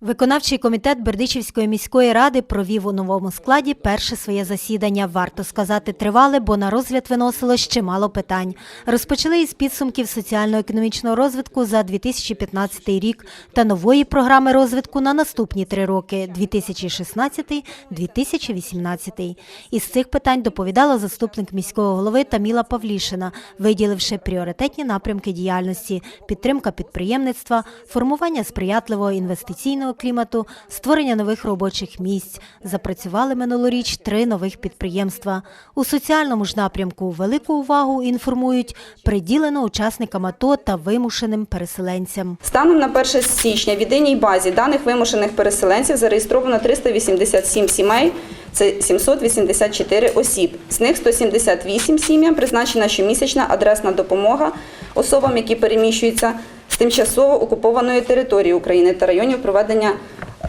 Виконавчий комітет Бердичівської міської ради провів у новому складі перше своє засідання. Варто сказати, тривале, бо на розгляд виносило ще мало питань. Розпочали із підсумків соціально-економічного розвитку за 2015 рік та нової програми розвитку на наступні три роки 2016-2018. Із цих питань доповідала заступник міського голови Таміла Павлішина, виділивши пріоритетні напрямки діяльності, підтримка підприємництва, формування сприятливого інвестиційного клімату, створення нових робочих місць. Запрацювали минулоріч три нових підприємства. У соціальному ж напрямку велику увагу інформують приділено учасникам АТО та вимушеним переселенцям. Станом на 1 січня в єдиній базі даних вимушених переселенців зареєстровано 387 сімей, це 784 осіб. З них 178 сім'ям призначена щомісячна адресна допомога особам, які переміщуються з тимчасово окупованої території України та районів проведення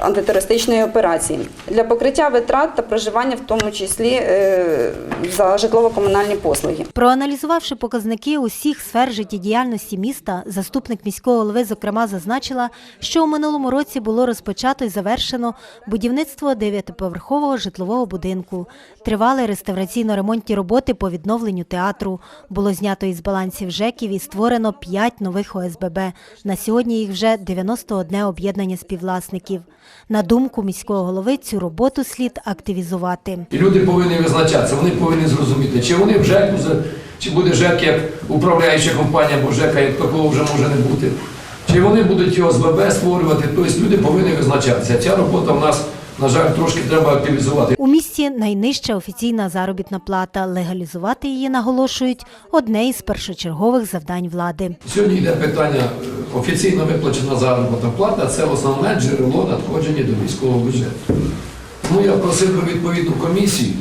антитерористичної операції для покриття витрат та проживання, в тому числі е, за житлово-комунальні послуги. Проаналізувавши показники усіх сфер життєдіяльності міста, заступник міського голови зокрема зазначила, що у минулому році було розпочато і завершено будівництво дев'ятиповерхового житлового будинку. Тривали реставраційно-ремонтні роботи по відновленню театру. Було знято із балансів ЖЕКів і створено 5 нових ОСББ. На сьогодні їх вже 91 об'єднання співвласників. На думку міського голови, цю роботу слід активізувати. Люди повинні визначатися, вони повинні зрозуміти, чи вони в ЖЕКу, за- чи буде ЖЕК як управляюча компанія, бо ЖЕКа як такого вже може не бути. Чи вони будуть його з ББ створювати, тобто люди повинні визначатися. Ця робота в нас, на жаль, трошки треба активізувати. У місті найнижча офіційна заробітна плата. Легалізувати її наголошують одне із першочергових завдань влади. Сьогодні йде питання е, офіційно виплачена заробітна плата, це основне джерело надходження до міського бюджету. Тому я просив би відповідну комісію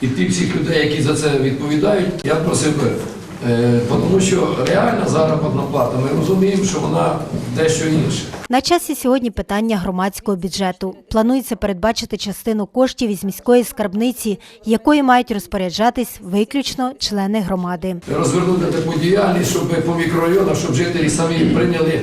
і тих всіх людей, які за це відповідають, я просив би, тому що реальна заробітна плата, ми розуміємо, що вона дещо інша. На часі сьогодні питання громадського бюджету. Планується передбачити частину коштів із міської скарбниці, якою мають розпоряджатись виключно члени громади. Розвернути таку діяльність, щоб по мікрорайонах, щоб жителі самі прийняли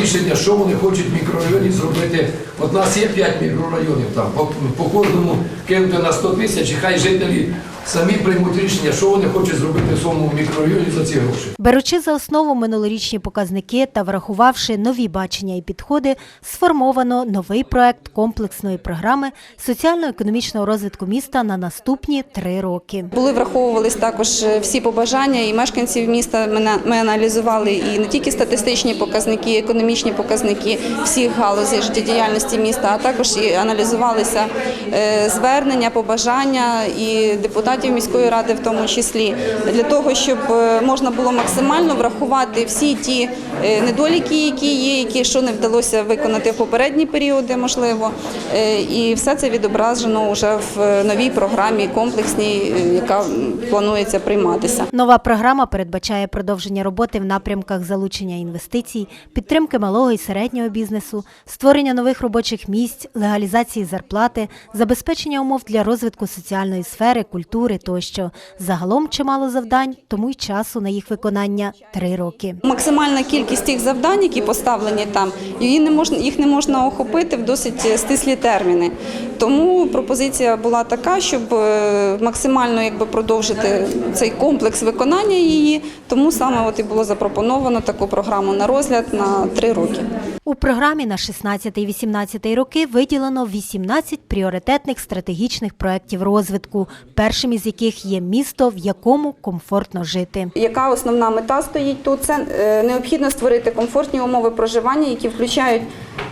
рішення, що вони хочуть в мікрорайоні зробити. От у нас є 5 мікрорайонів там, по, по кожному кинути на 100 тисяч, і хай жителі самі приймуть рішення, що вони хочуть зробити в своєму мікрорайоні за ці гроші. Беручи за основу минулорічні показники та врахувавши нові бачення і підходи, сформовано новий проект комплексної програми соціально-економічного розвитку міста на наступні три роки. Були враховувались також е, всі побажання і мешканців міста. Ми аналізували і не тільки статистичні показники, і економічні показники всіх галузей життєдіяльності міста, а також і аналізувалися е, звернення, побажання і депутатів міської ради, в тому числі, для того, щоб е, можна було максимально врахувати всі ті е, недоліки, які є, які що не вдалося виконати в попередні періоди, можливо, Е, і все це відображено вже в новій програмі комплексній, яка планується прийматися. Нова програма передбачає продовження роботи в напрямках залучення інвестицій, підтримки малого і середнього бізнесу, створення нових робочих місць, легалізації зарплати, забезпечення умов для розвитку соціальної сфери, культури тощо. Загалом чимало завдань, тому й часу на їх виконання три роки. Максимальна кількість тих завдань, які поставлені там, її не можна їх не можна охопити в досить стислі терміни. Тому пропозиція була така, щоб е, максимально якби продовжити цей комплекс виконання її. Тому саме от і було запропоновано таку програму на розгляд на три роки. У програмі на 16-18 роки виділено 18 пріоритетних стратегічних проєктів розвитку, першим із яких є місто, в якому комфортно жити. Яка основна мета стоїть тут? Це е, необхідно створити комфортні умови проживання, які включають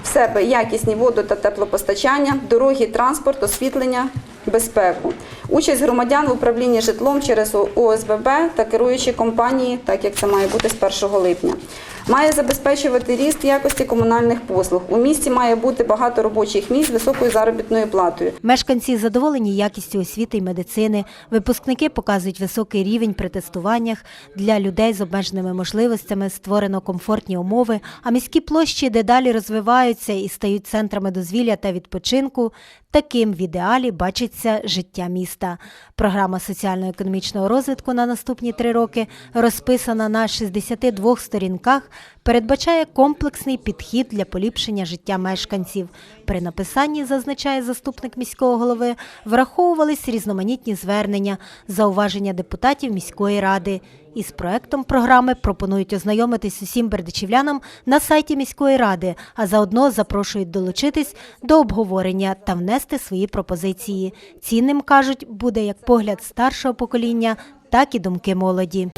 в себе якісні воду та теплопостачання, дороги, транспорт, освітлення, безпеку. Участь громадян в управлінні житлом через ОСББ та керуючі компанії, так як це має бути з 1 липня. Має забезпечувати ріст якості комунальних послуг. У місті має бути багато робочих місць високою заробітною платою. Мешканці задоволені якістю освіти і медицини. Випускники показують високий рівень при тестуваннях. Для людей з обмеженими можливостями створено комфортні умови, а міські площі дедалі розвиваються і стають центрами дозвілля та відпочинку. Таким в ідеалі бачиться життя міста. Програма соціально-економічного розвитку на наступні три роки розписана на 62 сторінках передбачає комплексний підхід для поліпшення життя мешканців. При написанні, зазначає заступник міського голови, враховувались різноманітні звернення, зауваження депутатів міської ради. Із проектом програми пропонують ознайомитись усім бердичівлянам на сайті міської ради, а заодно запрошують долучитись до обговорення та внести свої пропозиції. Цінним кажуть, буде як погляд старшого покоління, так і думки молоді.